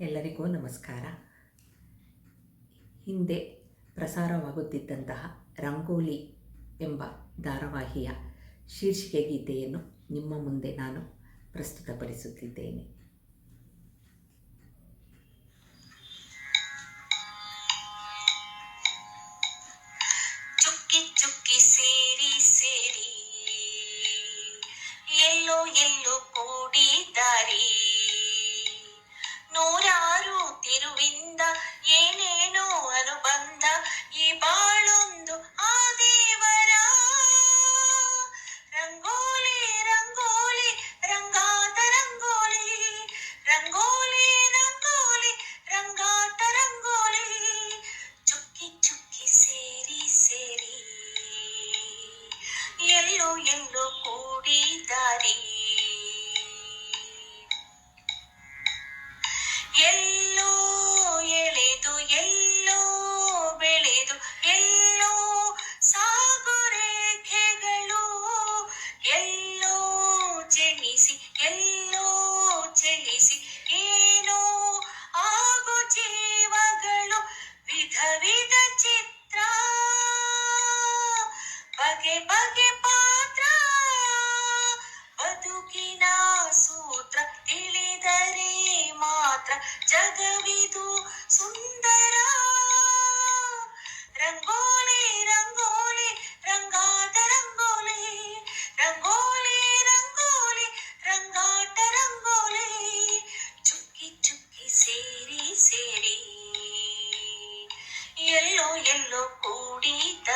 ಎಲ್ಲರಿಗೂ ನಮಸ್ಕಾರ. ಹಿಂದೆ ಪ್ರಸಾರವಾಗುತ್ತಿದ್ದಂತಹ ರಂಗೋಲಿ ಎಂಬ ಧಾರಾವಾಹಿಯ ಶೀರ್ಷಿಕೆ ಗೀತೆಯನ್ನು ನಿಮ್ಮ ಮುಂದೆ ನಾನು ಪ್ರಸ್ತುತಪಡಿಸುತ್ತಿದ್ದೇನೆ. ಎಲ್ಲೋ ಎಳೆದು ಎಲ್ಲೋ ಬೆಳೆದು ಎಲ್ಲೋ ಸಾಗು ರೇಖೆಗಳು ಎಲ್ಲೋ ಜನಿಸಿ ಎಲ್ಲೋ ಚಲಿಸಿ ಏನೋ ಆಗು ಜೀವಗಳು ವಿಧ ವಿಧ ಚಿತ್ರ ಬಗೆ ಬಗೆ ಮಾತ್ರ ಜಗವಿದು ಸುಂದರ. ರಂಗೋಲಿ ರಂಗೋಲಿ, ರಂಗಾಟ ರಂಗೋಲಿ ರಂಗೋಲಿ ರಂಗೋಲಿ, ರಂಗಾಟ ರಂಗೋಲಿ. ಚುಕ್ಕಿ ಚುಕ್ಕಿ ಸೇರಿ ಸೇರಿ ಎಲ್ಲೋ ಎಲ್ಲೋ ಕೂಡಿದ